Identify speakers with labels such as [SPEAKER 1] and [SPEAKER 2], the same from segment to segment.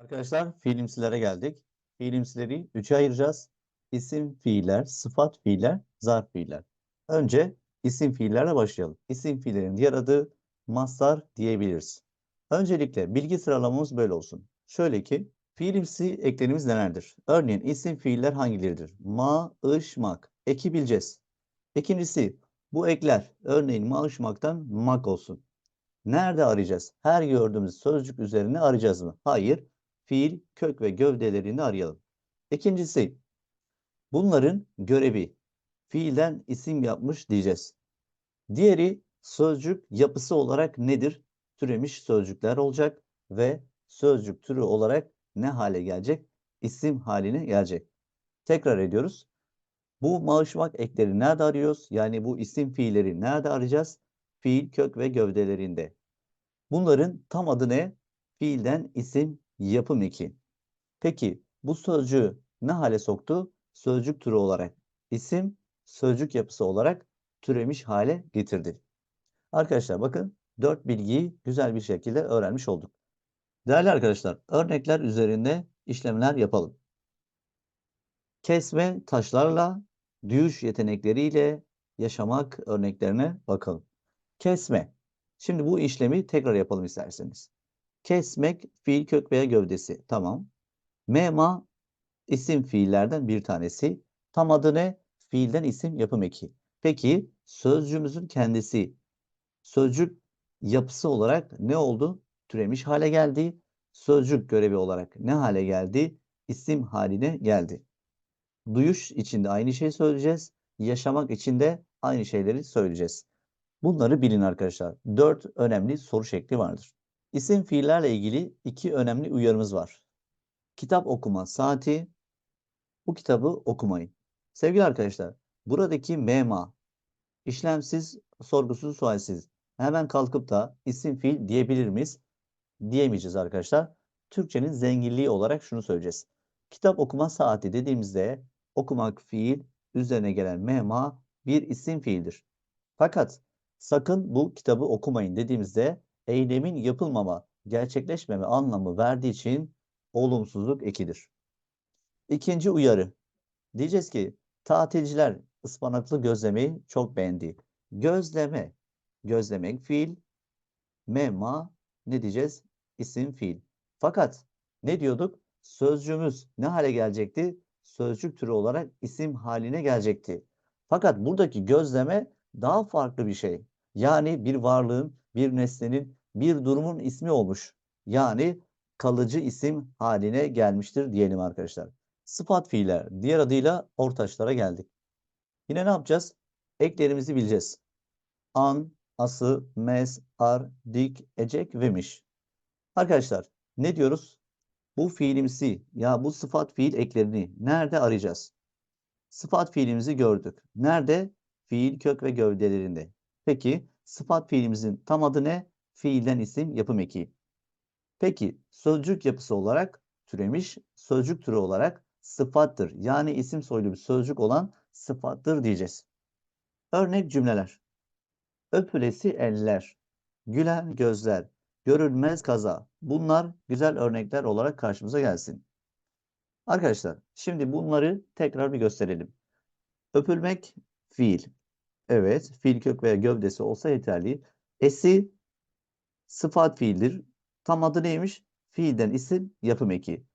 [SPEAKER 1] Arkadaşlar fiilimsilere geldik. Fiilimsileri üçe ayıracağız. İsim fiiller, sıfat fiiller, zarf fiiller. Önce isim fiillerle başlayalım. İsim fiillerin diğer adı mastar diyebiliriz. Öncelikle bilgi sıralamamız böyle olsun. Şöyle ki fiilimsi eklerimiz nelerdir? Örneğin isim fiiller hangileridir? Ma, ış. Eki bileceğiz. İkincisi bu ekler örneğin ma, ış, maktan mak olsun. Nerede arayacağız? Her gördüğümüz sözcük üzerine arayacağız mı? Hayır. Fiil, kök ve gövdelerini arayalım. İkincisi, bunların görevi. Fiilden isim yapmış diyeceğiz. Diğeri sözcük yapısı olarak nedir? Türemiş sözcükler olacak ve sözcük türü olarak ne hale gelecek? İsim haline gelecek. Tekrar ediyoruz. Bu maaşmak ekleri nerede arıyoruz? Yani bu isim fiilleri nerede arayacağız? Fiil, kök ve gövdelerinde. Bunların tam adı ne? Fiilden isim yapım eki. Peki bu sözcüğü ne hale soktu? Sözcük türü olarak. İsim sözcük yapısı olarak türemiş hale getirdi. Arkadaşlar bakın dört bilgiyi güzel bir şekilde öğrenmiş olduk. Değerli arkadaşlar örnekler üzerinde işlemler yapalım. Kesme taşlarla, düğüş yetenekleriyle yaşamak örneklerine bakalım. Kesme. Şimdi bu işlemi tekrar yapalım isterseniz. Kesmek fiil kök veya gövdesi. Tamam. Mema isim fiillerden bir tanesi. Tam adı ne? Fiilden isim yapım eki. Peki sözcüğümüzün kendisi sözcük yapısı olarak ne oldu? Türemiş hale geldi. Sözcük görevi olarak ne hale geldi? İsim haline geldi. Duyuş içinde aynı şeyi söyleyeceğiz. Yaşamak için de aynı şeyleri söyleyeceğiz. Bunları bilin arkadaşlar. Dört önemli soru şekli vardır. İsim fiillerle ilgili iki önemli uyarımız var. Kitap okuma saati, bu kitabı okumayın. Sevgili arkadaşlar, buradaki mema, işlemsiz, sorgusuz, sualsiz. Hemen kalkıp da isim fiil diyebilir miyiz? Diyemeyeceğiz arkadaşlar. Türkçenin zenginliği olarak şunu söyleyeceğiz. Kitap okuma saati dediğimizde okumak fiil, üzerine gelen mema bir isim fiildir. Fakat sakın bu kitabı okumayın dediğimizde eylemin yapılmama, gerçekleşmeme anlamı verdiği için olumsuzluk ekidir. İkinci uyarı. Diyeceğiz ki tatilciler ıspanaklı gözlemeyi çok beğendi. Gözleme, gözlemek fiil, mema ne diyeceğiz? İsim fiil. Fakat ne diyorduk? Sözcüğümüz ne hale gelecekti? Sözcük türü olarak isim haline gelecekti. Fakat buradaki gözleme daha farklı bir şey. Yani bir varlığın, bir nesnenin, bir durumun ismi olmuş. Yani kalıcı isim haline gelmiştir diyelim arkadaşlar. Sıfat fiiller, diğer adıyla ortaçlara geldik. Yine ne yapacağız? Eklerimizi bileceğiz. An, ası, mes, ar, dik, ecek ve miş. Arkadaşlar ne diyoruz? Bu fiilimsi ya bu sıfat fiil eklerini nerede arayacağız? Sıfat fiilimizi gördük. Nerede? Fiil kök ve gövdelerinde. Peki sıfat fiilimizin tam adı ne? Fiilden isim yapım eki. Peki sözcük yapısı olarak türemiş, sözcük türü olarak sıfattır. Yani isim soylu bir sözcük olan sıfattır diyeceğiz. Örnek cümleler. Öpülesi eller, gülen gözler, görülmez kaza. Bunlar güzel örnekler olarak karşımıza gelsin. Arkadaşlar şimdi bunları tekrar bir gösterelim. Öpülmek fiil. Evet fiil kök veya gövdesi olsa yeterli. Esi sıfat fiildir. Tam adı neymiş? Fiilden isim yapım eki.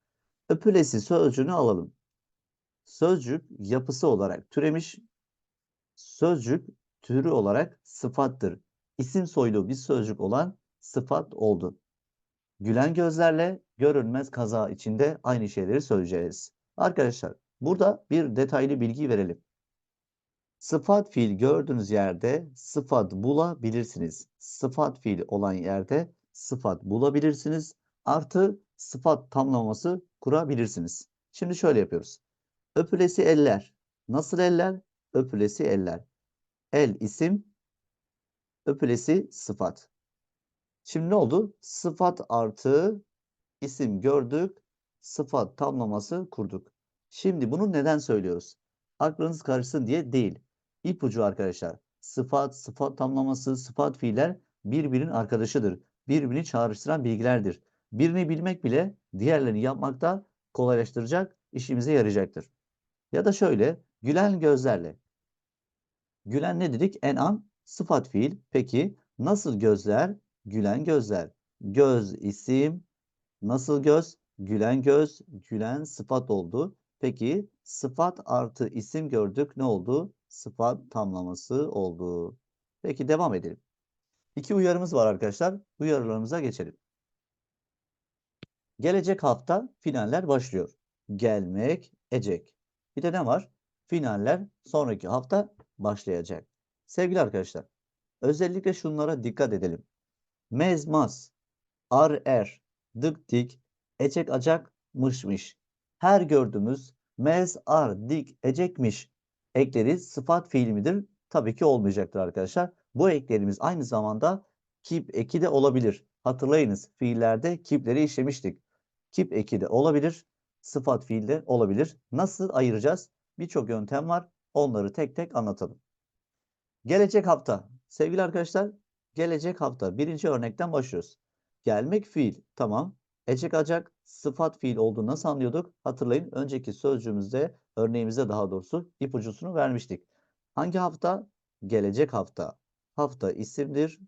[SPEAKER 1] Öpülesi sözcüğünü alalım. Sözcük yapısı olarak türemiş. Sözcük türü olarak sıfattır. İsim soylu bir sözcük olan sıfat oldu. Gülen gözlerle görünmez kaza içinde aynı şeyleri söyleyeceğiz. Arkadaşlar burada bir detaylı bilgi verelim. Sıfat fiil gördüğünüz yerde sıfat bulabilirsiniz. Sıfat fiil olan yerde sıfat bulabilirsiniz. Artı sıfat tamlaması kurabilirsiniz. Şimdi şöyle yapıyoruz. Öpülesi eller. Nasıl eller? Öpülesi eller. El isim, öpülesi sıfat. Şimdi ne oldu? Sıfat artı isim gördük, sıfat tamlaması kurduk. Şimdi bunu neden söylüyoruz? Aklınız karışsın diye değil. İpucu arkadaşlar. Sıfat, sıfat tamlaması, sıfat fiiller birbirinin arkadaşıdır. Birbirini çağrıştıran bilgilerdir. Birini bilmek bile diğerlerini yapmakta kolaylaştıracak, işimize yarayacaktır. Ya da şöyle, gülen gözlerle. Gülen ne dedik? En an sıfat fiil. Peki nasıl gözler? Gülen gözler. Göz isim. Nasıl göz? Gülen göz. Gülen sıfat oldu. Peki sıfat artı isim gördük. Ne oldu? Sıfat tamlaması oldu. Peki devam edelim. İki uyarımız var arkadaşlar. Uyarılarımıza geçelim. Gelecek hafta finaller başlıyor. Gelmek, ecek. Bir de ne var? Finaller sonraki hafta başlayacak. Sevgili arkadaşlar, özellikle şunlara dikkat edelim. Mezmaz, ar er, dık dik, ecek acak, mış mış. Her gördüğümüz mez, ar, dik, ecekmiş ekleri sıfat fiil midir? Tabii ki olmayacaktır arkadaşlar. Bu eklerimiz aynı zamanda kip eki de olabilir. Hatırlayınız fiillerde kipleri işlemiştik. Kip eki de olabilir, sıfat fiil de olabilir. Nasıl ayıracağız? Birçok yöntem var. Onları tek tek anlatalım. Gelecek hafta. Sevgili arkadaşlar, gelecek hafta birinci örnekten başlıyoruz. Gelmek fiil. Tamam. Ecek acak sıfat fiil olduğunu nasıl anlıyorduk? Hatırlayın önceki sözcüğümüzde, örneğimizde daha doğrusu ipucusunu vermiştik. Hangi hafta? Gelecek hafta. Hafta isimdir.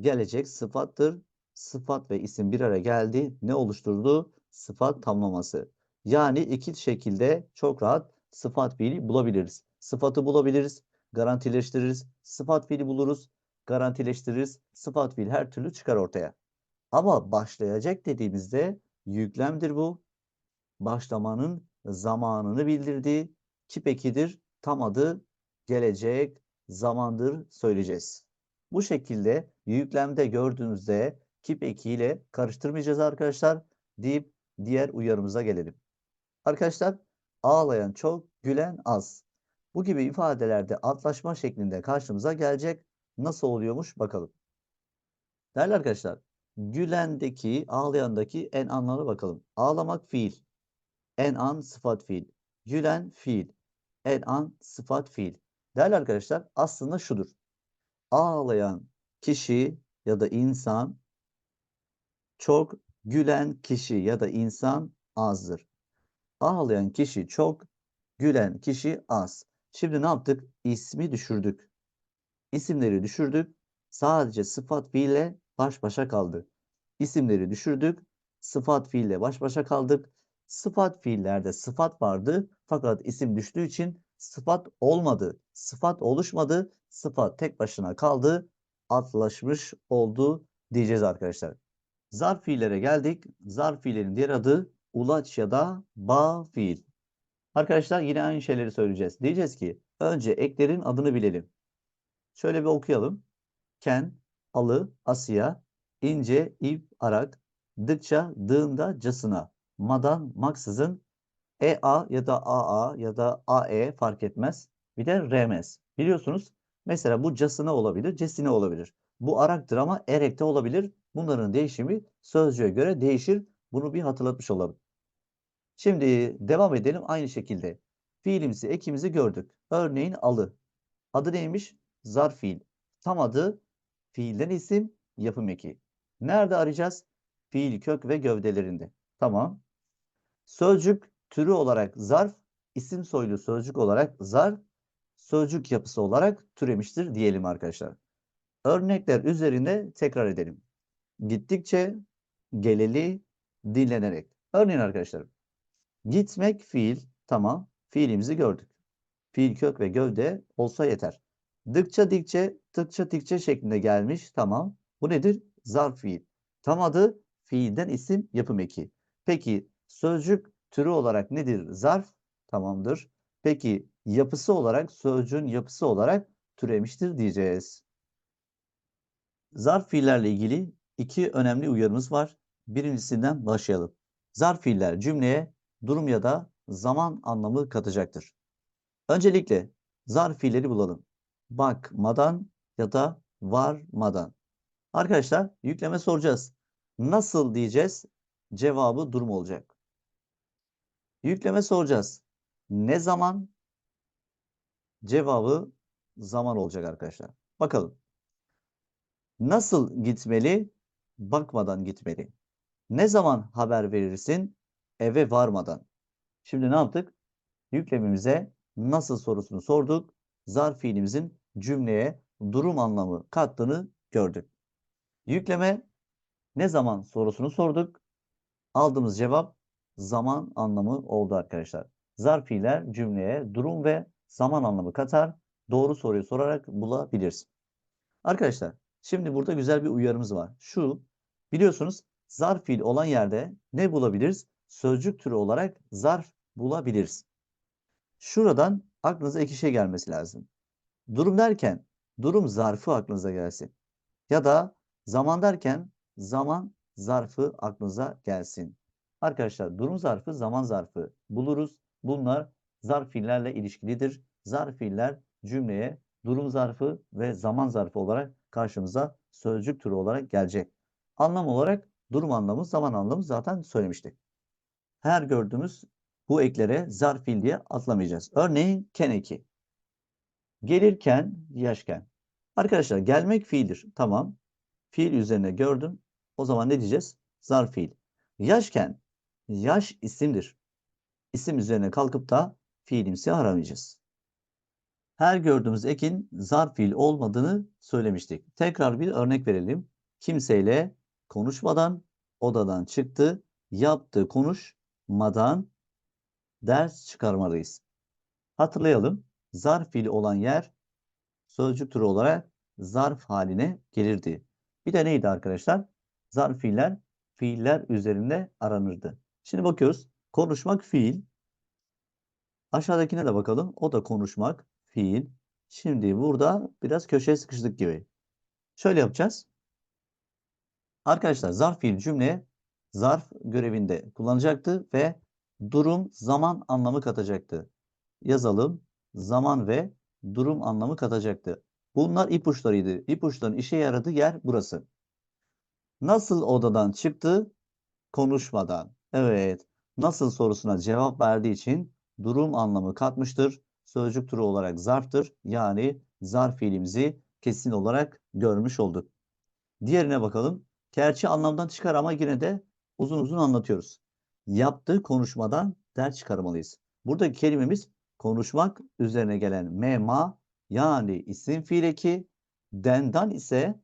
[SPEAKER 1] Gelecek sıfattır. Sıfat ve isim bir araya geldi. Ne oluşturdu? Sıfat tamlaması. Yani iki şekilde çok rahat sıfat fiili bulabiliriz. Sıfatı bulabiliriz, garantileştiririz. Sıfat fiili buluruz, garantileştiririz. Sıfat fiil her türlü çıkar ortaya. Ama başlayacak dediğimizde yüklemdir bu. Başlamanın zamanını bildirdiği kip ekidir. Tam adı gelecek zamandır söyleyeceğiz. Bu şekilde yüklemde gördüğünüzde kip ekiyle karıştırmayacağız arkadaşlar deyip diğer uyarımıza gelelim. Arkadaşlar ağlayan çok, gülen az. Bu gibi ifadelerde atlaşma şeklinde karşımıza gelecek. Nasıl oluyormuş bakalım. Değerli arkadaşlar, gülendeki, ağlayandaki en anlara bakalım. Ağlamak fiil. En an sıfat fiil. Gülen fiil. En an sıfat fiil. Değerli arkadaşlar aslında şudur. Ağlayan kişi ya da insan çok, gülen kişi ya da insan azdır. Ağlayan kişi çok, gülen kişi az. Şimdi ne yaptık? İsmi düşürdük. İsimleri düşürdük. Sadece sıfat fiille baş başa kaldı. İsimleri düşürdük. Sıfat fiille baş başa kaldık. Sıfat fiillerde sıfat vardı fakat isim düştüğü için sıfat olmadı. Sıfat oluşmadı. Sıfat tek başına kaldı. Atlaşmış oldu diyeceğiz arkadaşlar. Zarf fiillere geldik. Zarf fiillerin diğer adı ulaç ya da bağ fiil. Arkadaşlar yine aynı şeyleri söyleyeceğiz. Diyeceğiz ki önce eklerin adını bilelim. Şöyle bir okuyalım. Ken, alı, asya, ince, ip, arak, dıkça, dığında, casına, madan, maksızın, EA ya da AA ya da AE fark etmez. Bir de remez. Biliyorsunuz mesela bu casına olabilir, cesine olabilir. Bu araktır ama erekte olabilir. Bunların değişimi sözcüğe göre değişir. Bunu bir hatırlatmış olalım. Şimdi devam edelim aynı şekilde. Fiilimizi, ekimizi gördük. Örneğin alı. Adı neymiş? Zarf fiil. Tam adı fiilden isim, yapım eki. Nerede arayacağız? Fiil kök ve gövdelerinde. Tamam. Sözcük türü olarak zarf, isim soylu sözcük olarak zarf, sözcük yapısı olarak türemiştir diyelim arkadaşlar. Örnekler üzerinde tekrar edelim. Gittikçe, geleli, dinlenerek. Örneğin arkadaşlarım. Gitmek fiil. Tamam. Fiilimizi gördük. Fiil kök ve gövde olsa yeter. Dıkça dikçe, tıkça dikçe şeklinde gelmiş. Tamam. Bu nedir? Zarf fiil. Tam adı fiilden isim yapım eki. Peki sözcük türü olarak nedir? Zarf. Tamamdır. Peki yapısı olarak sözcüğün yapısı olarak türemiştir diyeceğiz. Zarf fiillerle ilgili iki önemli uyarımız var. Birincisinden başlayalım. Zarf fiiller cümleye durum ya da zaman anlamı katacaktır. Öncelikle zarf fiilleri bulalım. Bakmadan ya da varmadan. Arkadaşlar yükleme soracağız. Nasıl diyeceğiz? Cevabı durum olacak. Yükleme soracağız. Ne zaman? Cevabı zaman olacak arkadaşlar. Bakalım. Nasıl gitmeli? Bakmadan gitmeli. Ne zaman haber verirsin? Eve varmadan. Şimdi ne yaptık? Yüklemimize nasıl sorusunu sorduk. Zarf fiilimizin cümleye durum anlamı kattığını gördük. Yükleme ne zaman sorusunu sorduk. Aldığımız cevap zaman anlamı oldu arkadaşlar. Zarf fiiller cümleye durum ve zaman anlamı katar. Doğru soruyu sorarak bulabilirsin. Arkadaşlar şimdi burada güzel bir uyarımız var. Şu biliyorsunuz zarf fiil olan yerde ne bulabiliriz? Sözcük türü olarak zarf bulabiliriz. Şuradan aklınıza iki şey gelmesi lazım. Durum derken durum zarfı aklınıza gelsin. Ya da zaman derken zaman zarfı aklınıza gelsin. Arkadaşlar durum zarfı, zaman zarfı buluruz. Bunlar zarf fiillerle ilişkilidir. Zarf fiiller cümleye durum zarfı ve zaman zarfı olarak karşımıza sözcük türü olarak gelecek. Anlam olarak durum anlamı, zaman anlamı zaten söylemiştik. Her gördüğümüz bu eklere zarf fiil diye atlamayacağız. Örneğin ken eki. Gelirken, yaşken. Arkadaşlar gelmek fiildir. Tamam. Fiil üzerine gördüm. O zaman ne diyeceğiz? Zarf fiil. Yaşken, yaş isimdir. İsim üzerine kalkıp da fiilimsi aramayacağız. Her gördüğümüz ekin zarf fiil olmadığını söylemiştik. Tekrar bir örnek verelim. Kimseyle konuşmadan odadan çıktı, yaptı konuşmadan ders çıkarmalıyız. Hatırlayalım. Zarf fiili olan yer sözcük türü olarak zarf haline gelirdi. Bir de neydi arkadaşlar? Zarf fiiller fiiller üzerinde aranırdı. Şimdi bakıyoruz. Konuşmak fiil. Aşağıdakine de bakalım. O da konuşmak fiil. Şimdi burada biraz köşeye sıkıştık gibi. Şöyle yapacağız. Arkadaşlar zarf fiil cümleye zarf görevinde kullanacaktı ve durum zaman anlamı katacaktı. Yazalım. Zaman ve durum anlamı katacaktı. Bunlar ipuçlarıydı. İpuçların işe yaradığı yer burası. Nasıl odadan çıktı? Konuşmadan. Evet. Nasıl sorusuna cevap verdiği için durum anlamı katmıştır. Sözcük türü olarak zarftır. Yani zarf fiilimizi kesin olarak görmüş olduk. Diğerine bakalım. Gerçi anlamdan çıkar ama yine de uzun uzun anlatıyoruz. Yaptığı konuşmadan ders çıkarmalıyız. Buradaki kelimemiz konuşmak üzerine gelen mema yani isim fiil eki, dendan ise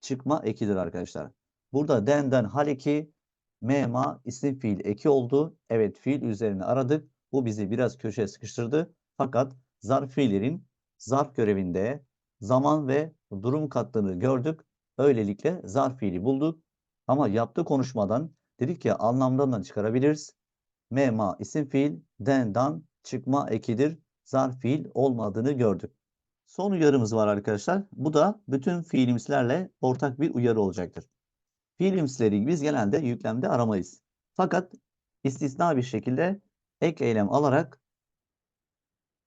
[SPEAKER 1] çıkma ekidir arkadaşlar. Burada denden hal eki, mema isim fiil eki oldu. Evet fiil üzerine aradık. Bu bizi biraz köşeye sıkıştırdı. Fakat zarf fiillerin zarf görevinde zaman ve durum kattığını gördük. Öylelikle zarf fiili bulduk. Ama yaptığı konuşmadan dedik ya anlamdan da çıkarabiliriz. Mema isim fiil, dendan çıkma ekidir. Zarf fiil olmadığını gördük. Son uyarımız var arkadaşlar. Bu da bütün fiilimslerle ortak bir uyarı olacaktır. Fiilimsleri biz genelde yüklemde aramayız. Fakat istisna bir şekilde ek eylem alarak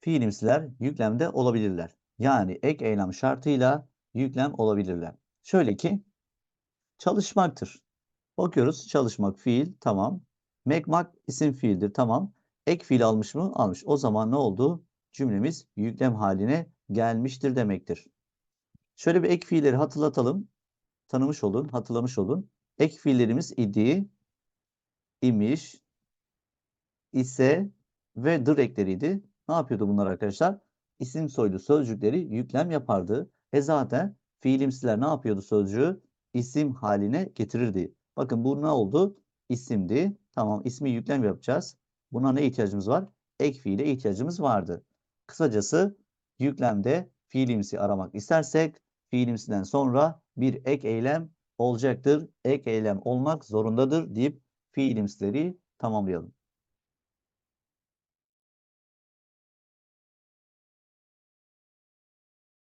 [SPEAKER 1] fiilimsiler yüklemde olabilirler. Yani ek eylem şartıyla yüklem olabilirler. Şöyle ki çalışmaktır. Bakıyoruz çalışmak fiil tamam. Mekmak isim fiildir tamam. Ek fiil almış mı? Almış. O zaman ne oldu? Cümlemiz yüklem haline gelmiştir demektir. Şöyle bir ek fiilleri hatırlatalım. Tanımış olun, hatırlamış olun. Ek fiillerimiz idi, imiş, ise ve dır ekleriydi. Ne yapıyordu bunlar arkadaşlar? İsim soylu sözcükleri yüklem yapardı. E zaten fiilimsiler ne yapıyordu sözcüğü? İsim haline getirirdi. Bakın bu ne oldu? İsimdi. Tamam ismi yüklem yapacağız. Buna ne ihtiyacımız var? Ek fiile ihtiyacımız vardı. Kısacası yüklemde fiilimsi aramak istersek fiilimsiden sonra bir ek eylem olacaktır. Ek eylem olmak zorundadır deyip fiilimsileri tamamlayalım.